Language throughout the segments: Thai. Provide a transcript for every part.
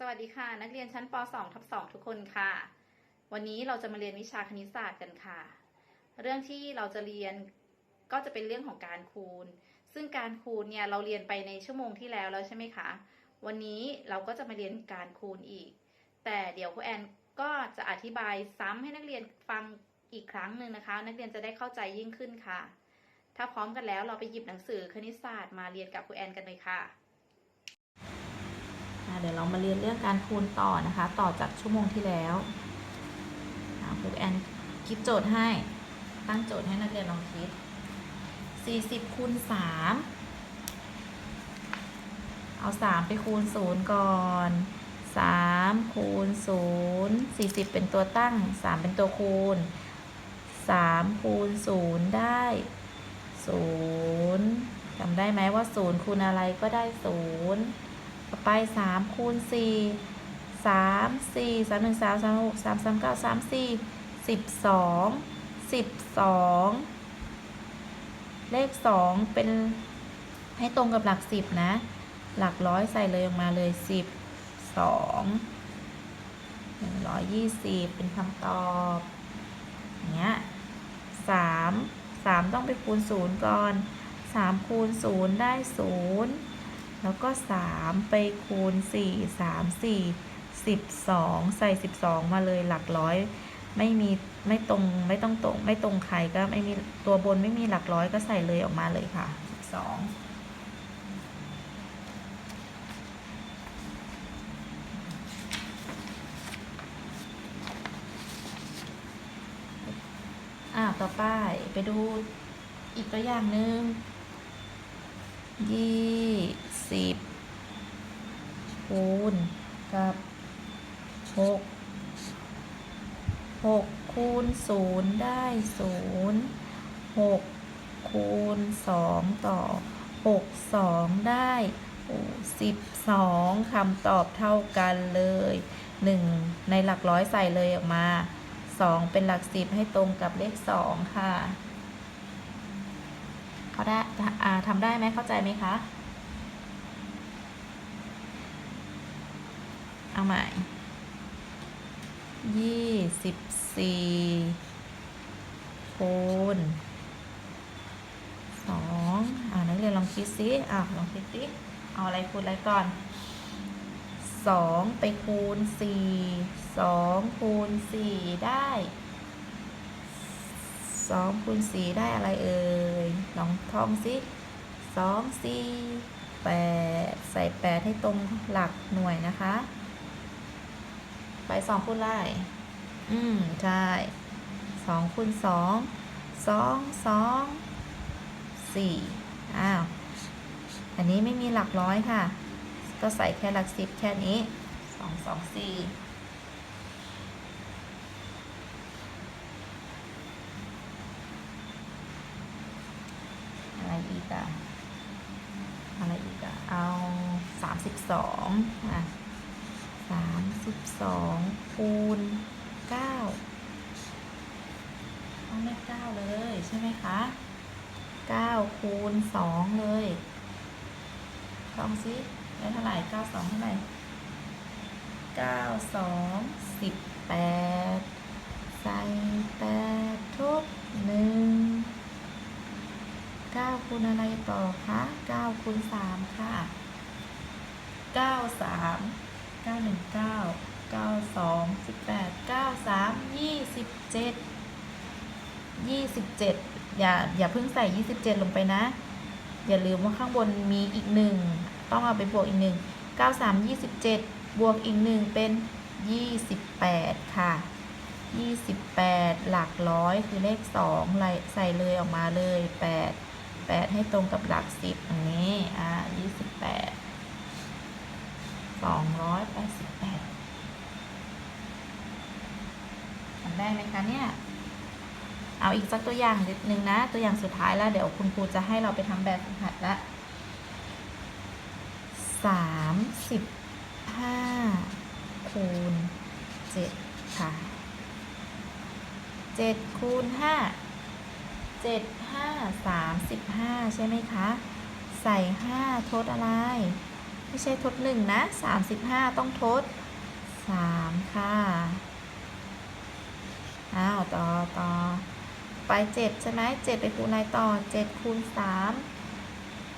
สวัสดีค่ะ นักเรียนชั้นป .2 ทับ2ทุกคนค่ะ วันนี้เราจะมาเรียนวิชาคณิตศาสตร์กันค่ะ เรื่องที่เราจะเรียนก็จะเป็นเรื่องของการคูณ ซึ่งการคูณเนี่ยเราเรียนไปในชั่วโมงที่แล้วแล้วใช่ไหมคะ วันนี้เราก็จะมาเรียนการคูณอีก แต่เดี๋ยวครูแอนก็จะอธิบายซ้ำให้นักเรียนฟังอีกครั้งหนึ่งนะคะ นักเรียนจะได้เข้าใจยิ่งขึ้นค่ะ ถ้าพร้อมกันแล้วเราไปหยิบหนังสือคณิตศาสตร์มาเรียนกับครูแอนกันเลยค่ะ เดี๋ยวเรามาเรียนเรื่องการคูณต่อนะคะ ต่อจากชั่วโมงที่แล้วครูแอนคิดโจทย์ให้ ตั้งโจทย์ให้นักเรียนลองคิด 40คูณ3เอา 3 ไปคูณ 0 ก่อน3คูณ0 40 เป็นตัวตั้ง 3 เป็นตัวคูณ 3 คูณ 0 ได้0จำได้ไหมว่า 0 คูณอะไรก็ได้ 0 ต่อไปสามคูณสี่สามสี่สามหนึ่งสามสามหกสามสามเก้าสามสี่สิบสองสิบสองเลขสองเป็นให้ตรงกับหลักสิบนะ หลักร้อยใส่เลยออกมาเลยสิบสองหนึ่งร้อยยี่สิบเป็นคำตอบอย่างเงี้ยสามสามต้องไปคูณศูนย์ก่อนสามคูณศูนย์ได้ศูนย์ แล้วก็สามไปคูณสี่สามสี่สิบสองใส่สิบสองมาเลยหลักร้อย ไม่มีไม่ตรงไม่ต้องตรงไม่ตรงใครก็ไม่มีตัวบนไม่มีหลักร้อยก็ใส่เลยออกมาเลยค่ะสิบสองอ่าต่อไปไปดูอีกตัวอย่างหนึ่งยี่ สิบคูณกับหกหกคูณศูนย์ได้ศูนย์หกคูณสองต่อหกสองได้สิบสองคำตอบเท่ากันเลยหนึ่งในหลักร้อยใส่เลยออกมาสองเป็นหลักสิบให้ตรงกับเลขสองค่ะเขาได้ทำได้ไหมเข้าใจไหมคะ เอาใหม่ยี่สิบสี่คูณสองอ่านักเรียนลองคิดซิอ่าลองคิดซิเอาอะไรคูณอะไรก่อนสองไปคูณสี่สองคูณสี่ได้สองคูณสี่ได้อะไรเอ่ย ลองท่องสิสองสี่แปดใส่แปดให้ตรงหลักหน่วยนะคะ ไปสองคูณไรอืม ใช่สองคูณสองสองสองสี่อ้าว อันนี้ไม่มีหลักร้อยค่ะ ก็ใส่แค่หลักสิบแค่นี้สองสองสี่อะไรอีกอะอะไรอีกอะเอาสามสิบสองอะ สามสิบสองคูณเก้าต้องเลขเก้าเลยใช่ไหมคะเก้าคูณสองเลยลองซิได้เท่าไหร่เก้าสองเท่าไหร่เก้าสองสิบแปดใส่แปดทุกหนึ่งเก้าคูณอะไรต่อคะเก้าคูณสามค่ะเก้าสาม เก้าหนึ่งเก้าเก้าสองสิบแปดเก้าสามยี่สิบเจ็ดยี่สิบเจ็ดอย่าอย่าเพิ่งใส่ยี่สิบเจ็ดลงไปนะ อย่าลืมว่าข้างบนมีอีกหนึ่งต้องเอาไปบวกอีกหนึ่งเก้าสามยี่สิบเจ็ดบวกอีกหนึ่งเป็นยี่สิบแปดค่ะยี่สิบแปดหลักร้อยคือเลขสองใส่เลยออกมาเลยแปดแปดให้ตรงกับหลักสิบอย่างนี้ อ่ายี่สิบแปด สองร้อยแปดสิบแปดทำได้ไหมคะเนี่ย เอาอีกสักตัวอย่างนิดนึงนะ ตัวอย่างสุดท้ายแล้ว เดี๋ยวคุณครูจะให้เราไปทำแบบฝึกหัดละสามสิบห้าคูณเจ็ดค่ะเจ็ดคูณห้าเจ็ดห้าสามสิบห้าใช่ไหมคะ ใส่ห้าทดอะไร ไม่ใช่ทดหนึ่งนะสามสิบห้าต้องทดสามค่ะอ้าวต่อต่อไปเจ็ดใช่ไหมเจ็ดไปคูณอะไรต่อเจ็ดคูณสาม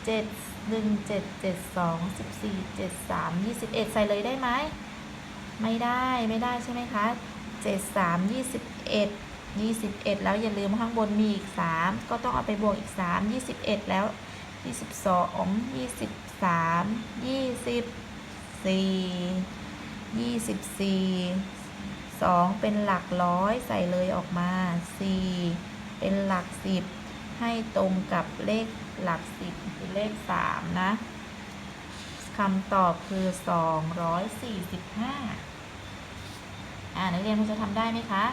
เจ็ดหนึ่งเจ็ดเจ็ดสองสิบสี่เจ็ดสามยี่สิบเอ็ดใส่เลยได้ไหมไม่ได้ไม่ได้ใช่ไหมคะเจ็ดสามยี่สิบเอ็ดยี่สิบเอ็ดแล้วอย่าลืมข้างบนมีอีกสามก็ต้องเอาไปบวกอีกสามยี่สิบเอ็ดแล้วยี่สิบสองยี่สิบ สามยี่สิบสี่ยี่สิบสี่สองเป็นหลักร้อยใส่เลยออกมาสี่เป็นหลักสิบให้ตรงกับเลขหลักสิบคือเลขสามนะคำตอบคือ245อ่านักเรียนคงจะทำได้ไหมคะ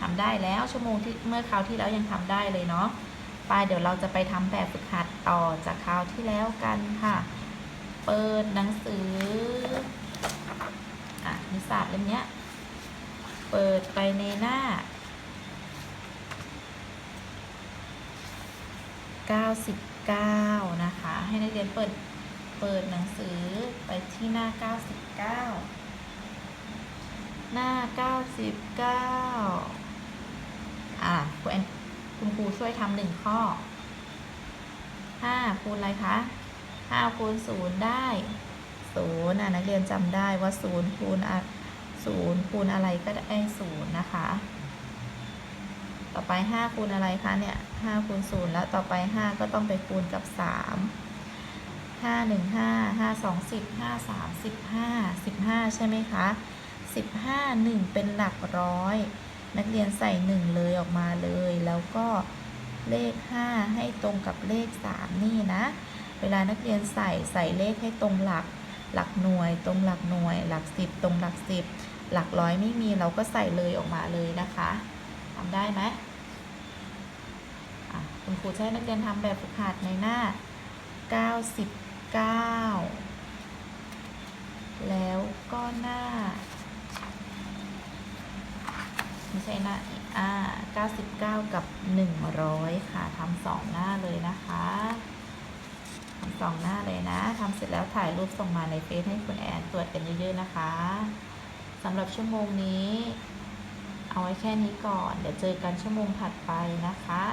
ทำได้แล้วชั่วโมงที่เมื่อคราวที่แล้วยังทำได้เลยเนาะ ไปเดี๋ยวเราจะไปทำแบบฝึกหัดต่อจากคราวที่แล้วกันค่ะ เปิดหนังสืออะนิสาสเล่มเนี้ยเปิดไปในหน้า 99 นะคะ ให้นักเรียนเปิดเปิดหนังสือไปที่หน้า 99 หน้า 99 อะคุณแอน คุณครูช่วยทำหนึ่งข้อ5คูณอะไรคะ5คูณ0ได้0อะนักเรียนจำได้ว่า0คูณอะ0คูณอะไรก็ได้0นะคะ ต่อไป5คูณอะไรคะเนี่ย5คูณ0แล้วต่อไป5ก็ต้องไปคูณกับ3ห้าหนึ่งห้าห้าสองสิบห้าสามสิบห้าสิบห้าใช่ไหมคะสิบห้าหนึ่งเป็นหลักร้อย นักเรียนใส่หนึ่งเลยออกมาเลย แล้วก็เลขห้าให้ตรงกับเลขสามนี่นะ เวลานักเรียนใส่ใส่เลขให้ตรงหลัก หลักหน่วย ตรงหลักหน่วย หลักสิบตรงหลักสิบหลักร้อยไม่มีเราก็ใส่เลยออกมาเลยนะคะทำได้ไหมคุณครูจะให้นักเรียนทำแบบฝึกหัดในหน้า 99 แล้วก็หน้า ไม่ใช่หน้าอ่า99 กับ 100 ค่ะทำสองหน้าเลยนะคะทำสองหน้าเลยนะทำเสร็จแล้วถ่ายรูปส่งมาในเฟซให้คุณแอนตรวจกันเยอะๆนะคะสำหรับชั่วโมงนี้ เอาไว้แค่นี้ก่อน เดี๋ยวเจอกันชั่วโมงถัดไปนะคะ